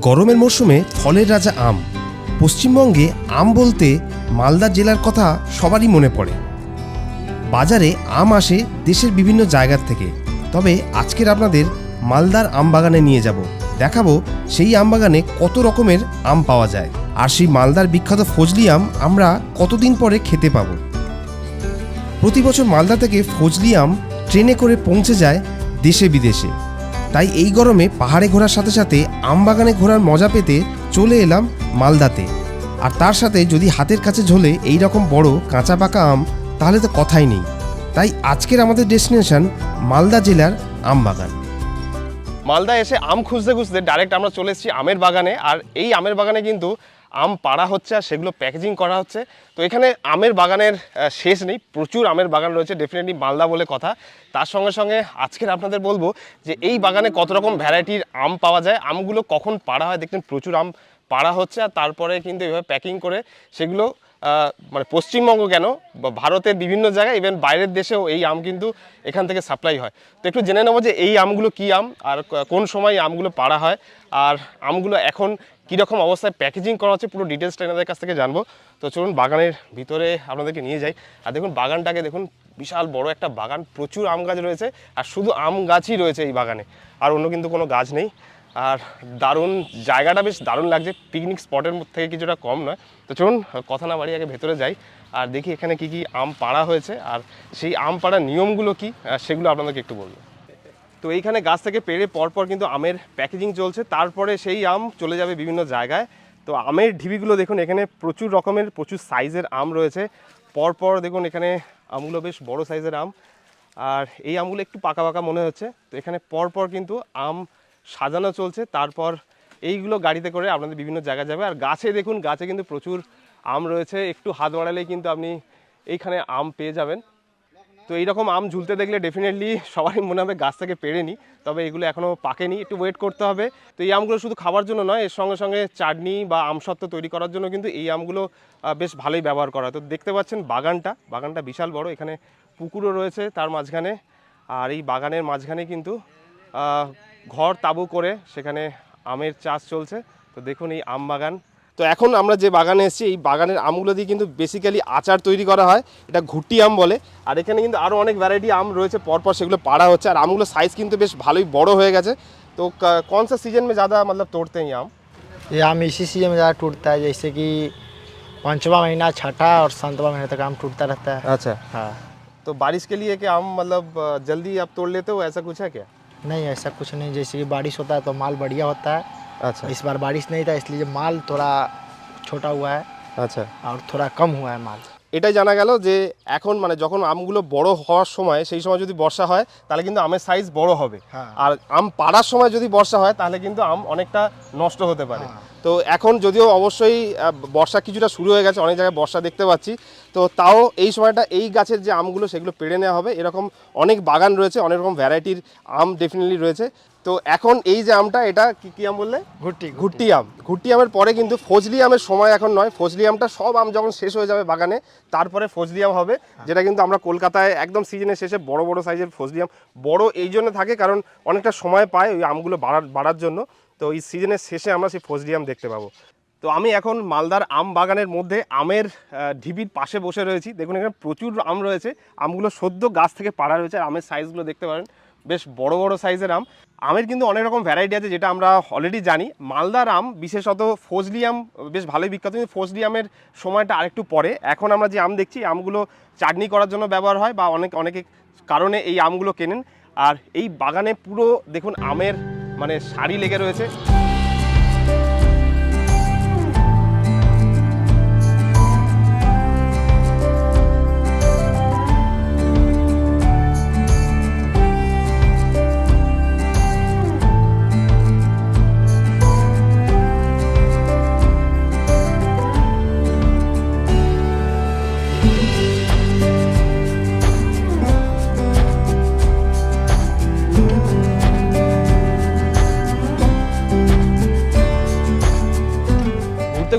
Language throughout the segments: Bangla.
গরমের মরশুমে ফলের রাজা আম। পশ্চিমবঙ্গে আম বলতে মালদা জেলার কথা সবারই মনে পড়ে। বাজারে আম আসে দেশের বিভিন্ন জায়গার থেকে। তবে আজকের আপনাদের মালদার আম বাগানে নিয়ে যাব। দেখাবো সেই আম বাগানে কত রকমের আম পাওয়া যায়। আর সেই মালদার বিখ্যাত ফজলি আম আমরা কতদিন পরে খেতে পাবো? প্রতি বছর মালদা থেকে ফজলি আম ট্রেনে করে পৌঁছে যায় দেশে বিদেশে। তাই এই গরমে পাহাড়ে ঘোরার সাথে সাথে আম বাগানে ঘোরার মজা পেতে চলে এলাম মালদাতে। আর তার সাথে যদি হাতের কাছে ঝোলে এই রকম বড় কাঁচা পাকা আম, তাহলে তো কথাই নেই। তাই আজকের আমাদের ডেস্টিনেশন মালদা জেলার আম বাগান। মালদা এসে আম খুঁজতে খুঁজতে ডাইরেক্ট আমরা চলে এসেছি আমের বাগানে, আর এই আমের বাগানে কিন্তু আম পাড়া হচ্ছে আর সেগুলো প্যাকেজিং করা হচ্ছে। তো এখানে আমের বাগানের শেষ নেই, প্রচুর আমের বাগান রয়েছে ডেফিনেটলি মালদা বলে কথা। তার সঙ্গে সঙ্গে আজকের আপনাদের বলব যে এই বাগানে কত রকম ভ্যারাইটির আম পাওয়া যায়, আমগুলো কখন পাড়া হয় দেখবেন প্রচুর আম পাড়া হচ্ছে আর তারপরে কিন্তু এভাবে প্যাকিং করে সেগুলো মানে পশ্চিমবঙ্গ কেন? বা ভারতের বিভিন্ন জায়গায় ইভেন বাইরের দেশেও এই আম কিন্তু এখান থেকে সাপ্লাই হয়। তো একটু জেনে নেব যে এই আমগুলো কী আম, আর কোন সময় আমগুলো পাড়া হয়, আর আমগুলো এখন কীরকম অবস্থায় প্যাকেজিং করা হচ্ছে, পুরো ডিটেলসটা এনাদের কাছ থেকে জানব। তো চলুন বাগানের ভিতরে আপনাদেরকে নিয়ে যাই। আর দেখুন, বাগানটাকে দেখুন, বিশাল বড় একটা বাগান, প্রচুর আম গাছ রয়েছে, আর শুধু আম গাছই রয়েছে এই বাগানে, আর অন্য কিন্তু কোনো গাছ নেই। আর দারুণ, জায়গাটা বেশ দারুণ লাগছে। পিকনিক স্পটের থেকে কিছুটা কম নয়। তো চলুন, কথা না বাড়ি আগে ভেতরে যাই। আর দেখি এখানে কি কি আম পাড়া হয়েছে। আর সেই আম পাড়ার নিয়মগুলো কি? সেগুলো আপনাদেরকে একটু বলব। তো এইখানে গাছ থেকে পেরে পরপর কিন্তু আমের প্যাকেজিং চলছে। তারপরে সেই আম চলে যাবে বিভিন্ন জায়গায়। তো আমের ঢিবিগুলো দেখুন, এখানে প্রচুর রকমের, প্রচুর সাইজের আম রয়েছে। পরপর দেখুন, এখানে আমগুলো বেশ বড় সাইজের আম। আর এই আমগুলো একটু পাকা পাকা মনে হচ্ছে। তো এখানে পরপর কিন্তু আম সাজানো চলছে। তারপর এইগুলো গাড়িতে করে আপনাদের বিভিন্ন জায়গায় যাবে। আর গাছে দেখুন, গাছে কিন্তু প্রচুর আম রয়েছে। একটু হাত বাড়ালেই কিন্তু আপনি এইখানে আম পেয়ে যাবেন। তো এইরকম আম ঝুলতে দেখলে ডেফিনেটলি সবারই মনে হবে গাছ থেকে পেরে পেরেনি। তবে এগুলো এখনও পাকেনি। একটু ওয়েট করতে হবে। তো এই আমগুলো শুধু খাবার জন্য নয়, এর সঙ্গে সঙ্গে চাটনি বা আমসত্ত্ব তৈরি করার জন্য কিন্তু এই আমগুলো বেশ ভালোই ব্যবহার করা। তো দেখতে পাচ্ছেন বাগানটা। বাগানটা বিশাল বড়। এখানে পুকুরও রয়েছে তার মাঝখানে। আর এই বাগানের মাঝখানে কিন্তু ঘর তাঁবু করে সেখানে আমের চাষ চলছে তো দেখুন এই আম বাগান তো এখন আমরা যে বাগানে এসেছি এই বাগানের আমগুলো দিয়ে কিন্তু বেসিক্যালি আচার তৈরি করা হয় এটা ঘুটি আম বলে আর এখানে কিন্তু আরও অনেক ভ্যারাইটি আম রয়েছে পরপর সেগুলো পাড়া হচ্ছে আর আমগুলো সাইজ কিন্তু বেশ ভালোই বড় হয়ে গেছে তো ক- कौन सा सीजन में ज़्यादा मतलब तोड़ते हैं ये आम ये आम इसी सीजन में ज़्यादा टूटता है जैसे कि पाँचवा महीना छठा और सातवां महीना तक आम टूटता रहता है अच्छा हाँ तो बारिश के लिए क्या आम मतलब अ, जल्दी आप तोड़ लेते हो ऐसा कुछ है क्या नहीं ऐसा कुछ नहीं जैसे कि बारिश होता है तो माल बढ़िया होता है अच्छा इस बार बारिश नहीं था इसलिए माल थोड़ा छोटा हुआ है अच्छा और थोड़ा कम हुआ है माल এটাই জানা গেল যে এখন মানে যখন আমগুলো বড় হওয়ার সময় সেই সময় যদি বর্ষা হয় তাহলে কিন্তু আমের সাইজ বড় হবে হ্যাঁ। আর আম পাড়ার সময় যদি বর্ষা হয় তাহলে কিন্তু আম অনেকটা নষ্ট হতে পারে হ্যাঁ। তো এখন যদিও অবশ্যই বর্ষা কিছুটা শুরু হয়ে গেছে অনেক জায়গায় বর্ষা দেখতে পাচ্ছি। তো তাও এই সময়টা এই গাছের যে আমগুলো সেগুলো পেড়ে নেওয়া হবে। এরকম অনেক বাগান রয়েছে অনেক রকম ভ্যারাইটির আম ডেফিনেটলি রয়েছে। তো এখন এই যে আমটা এটা কি আম বললে? ঘুটি ঘুটি আম। ঘুটি আমের পরে কিন্তু ফজলি আমের সময় এখন নয়। ফজলি আমটা সব আম যখন শেষ হয়ে যাবে বাগানে তারপরে ফজলি আম হবে যেটা কিন্তু আমরা কলকাতায় একদম সিজনের শেষে বড় বড় সাইজের ফজলি আম। বড় এই জন্য থাকে কারণ অনেকটা সময় পায় ওই আমগুলো বাড়ার বাড়ার জন্য। তো এই সিজনের শেষে আমরা সেই ফজলি আম দেখতে পাবো। তো আমি এখন মালদার আম বাগানের মধ্যে আমের ঢিবির পাশে বসে রয়েছি। দেখুন এখানে প্রচুর আম রয়েছে। আমগুলো সদ্য গাছ থেকে পাড়া রয়েছে আর আমের সাইজগুলো দেখতে পারেন। বেশ বড় বড় সাইজের আম। আমের কিন্তু অনেক রকম ভ্যারাইটি আছে যেটা আমরা অলরেডি জানি। মালদার আম, বিশেষত ফজলি আম বেশ ভালোই বিখ্যাত। কিন্তু ফজলি আমের সময়টা আরেকটু পরে। এখন আমরা যে আম দেখছি, আমগুলো চাটনি করার জন্য ব্যবহার হয় বা অনেক, অনেকে কারণে এই আমগুলো কেনেন। আর এই বাগানে পুরো, দেখুন, আমের মানে শাড়ি লেগে রয়েছে।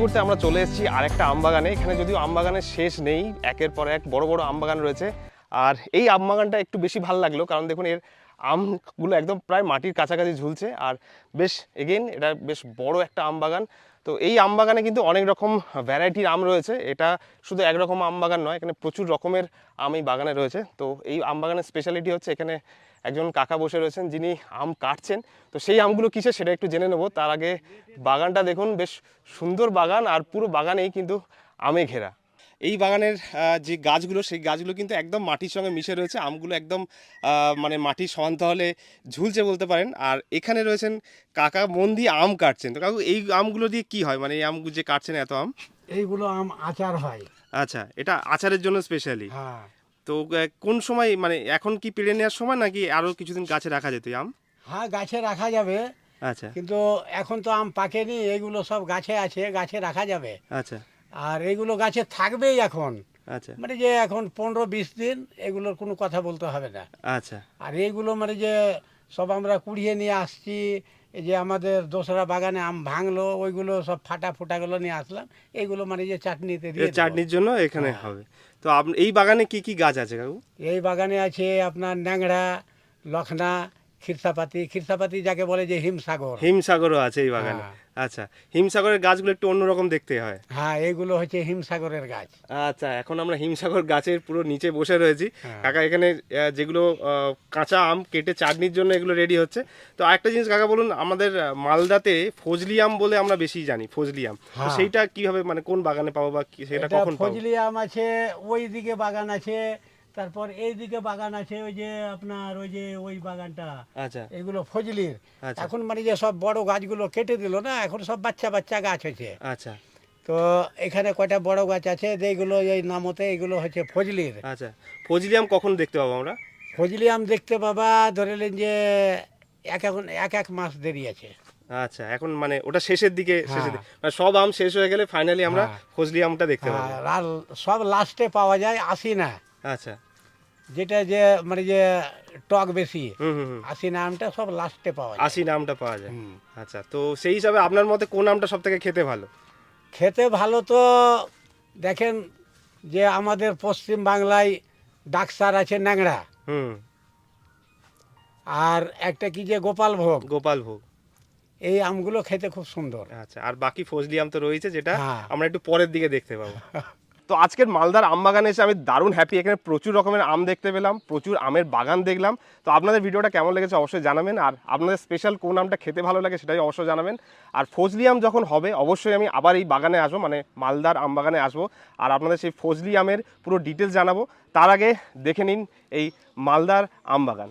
ঘুরতে আমরা চলে এসেছি আরেকটা আম বাগানে এখানে যদিও আম বাগানের শেষ নেই, একের পর এক বড় বড় আম বাগান রয়েছে। আর এই আম বাগানটা একটু বেশি ভালো লাগল, কারণ দেখুন এর আমগুলো একদম প্রায় মাটির কাছাকাছি ঝুলছে। আর বেশ এগেইন এটা বেশ বড় একটা আম বাগান তো এই আম বাগানে কিন্তু অনেক রকম ভ্যারাইটির আম রয়েছে। এটা শুধু একরকম আম বাগান নয়, এখানে প্রচুর রকমের আম এই বাগানে রয়েছে। তো এই আম বাগানের স্পেশালিটি হচ্ছে এখানে একজন কাকা বসে রয়েছেন যিনি আম কাটছেন। তো সেই আমগুলো কিসে সেটা একটু জেনে নেব। তার আগে বাগানটা দেখুন বেশ সুন্দর বাগান আর পুরো বাগানেই কিন্তু আমে ঘেরা। এই বাগানের যে গাছগুলো সেই গাছগুলো কিন্তু একদম মাটির সঙ্গে মিশে রয়েছে। আমগুলো একদম মানে মাটির সমান্তরালে ঝুলছে বলতে পারেন। আর এখানে রয়েছেন কাকা মন দিয়ে আম কাটছেন। তো কাকু এই আমগুলো দিয়ে কি হয়? মানে এই আমগুলো যে কাটছেন এত আম? এইগুলো আম আচার হয়। আচ্ছা এটা আচারের জন্য স্পেশালি হ্যাঁ। তো কোন সময় মানে এখন কি পেড়ে নেওয়ার সময় নাকি আরও কিছুদিন গাছে রাখা যেত আম? হ্যাঁ গাছে রাখা যাবে। আচ্ছা। কিন্তু এখন তো আম পাকেনি এগুলো সব গাছে আছে গাছে রাখা যাবে। আচ্ছা। আর এগুলো গাছে থাকবেই এখন। আচ্ছা। মানে যে এখন পনেরো বিশ দিন এগুলোর কোনো কথা বলতে হবে না। আচ্ছা। আর এইগুলো মানে যে সব আমরা কুড়িয়ে নিয়ে আসছি। যে আমাদের দোসরা বাগানে আম ভাঙলো ওইগুলো সব ফাটা ফুটাগুলো নিয়ে আসলাম। এইগুলো মানে যে চাটনিতে দিয়ে চাটনির জন্য এখানে হ্যাঁ। হবে। তো এই বাগানে কি কি গাছ আছে কাকু? এই বাগানে আছে আপনার ন্যাংড়া লখনা খিরসাপাতি খিরসাপাতি যাকে বলে যে হিমসাগর। হিমসাগরও আছে এই বাগানে। হ্যাঁ। আচ্ছা হিমসাগরের গাছগুলো একটু অন্যরকম দেখতে হয়। হ্যাঁ এইগুলো হচ্ছে হিমসাগরের গাছ। আচ্ছা এখন আমরা হিমসাগর গাছের পুরো নিচে বসে রয়েছি। হ্যাঁ। কাকা এখানে যেগুলো কাঁচা আম কেটে চাটনির জন্য এগুলো রেডি হচ্ছে। তো আরেকটা জিনিস কাকা বলুন আমাদের মালদাতে ফজলি আম বলে আমরা বেশি জানি ফজলি আম। হ্যাঁ। সেইটা কীভাবে মানে কোন বাগানে পাবো বা সেটা কখন ফজলি আম আছে ওই দিকে বাগান আছে তারপর এইদিকে বাগান আছে ওই যে আপনার ওই যে ওই বাগানটা। আচ্ছা। এগুলো ফজলির। আচ্ছা। এখন মানে যে সব বড় গাছগুলো কেটে দিল না এখন সব বাচ্চা বাচ্চা গাছ হয়েছে। আচ্ছা। তো এখানে কয়টা বড় গাছ আছে যেগুলো এই নামতে এগুলো হচ্ছে ফজলির। আচ্ছা। ফজলি আম কখন দেখতে পাবো আমরা? ফজলি আম দেখতে পাবা ধরে নিন যে এক এখন এক এক মাস দেরি আছে। আচ্ছা এখন মানে ওটা শেষের দিকে শেষের হ্যাঁ। দিকে। মানে সব আম শেষ হয়ে গেলে ফাইনালি আমরা হ্যাঁ। ফজলি আমটা দেখতে পাবো। আর আর সব লাস্টে পাওয়া যায় আসি না। আচ্ছা। যেটা যে মানে যে টক বেশি হুম হুম হুম। আমটা সব লাস্টে পাওয়া যায়। আশি নামটা পাওয়া যায়। আচ্ছা তো সেই হিসাবে আপনার মতে কোন আমটা সব থেকে খেতে ভালো? খেতে ভালো তো দেখেন যে আমাদের পশ্চিম বাংলায় ডাকসার আছে ন্যাংড়া। হুম। আর একটা কি যে গোপাল ভোগ? গোপাল ভোগ। এই আমগুলো খেতে খুব সুন্দর। আচ্ছা আর বাকি ফজলি আম তো রয়েছে যেটা হ্যাঁ। আমরা একটু পরের দিকে দেখতে পাবো। তো আজকের মালদার আম বাগানে এসে আমি দারুণ হ্যাপি এখানে প্রচুর রকমের আম দেখতে পেলাম, প্রচুর আমের বাগান দেখলাম। তো আপনাদের ভিডিওটা কেমন লেগেছে অবশ্যই জানাবেন, আর আপনাদের স্পেশাল কোন আমটা খেতে ভালো লাগে সেটাই অবশ্যই জানাবেন। আর ফজলি আম যখন হবে, অবশ্যই আমি আবার এই বাগানে আসব মানে মালদার আম বাগানে আসব, আর আপনাদের সেই ফজলি আমের পুরো ডিটেলস জানাব। তার আগে দেখে নিন এই মালদার আম বাগান।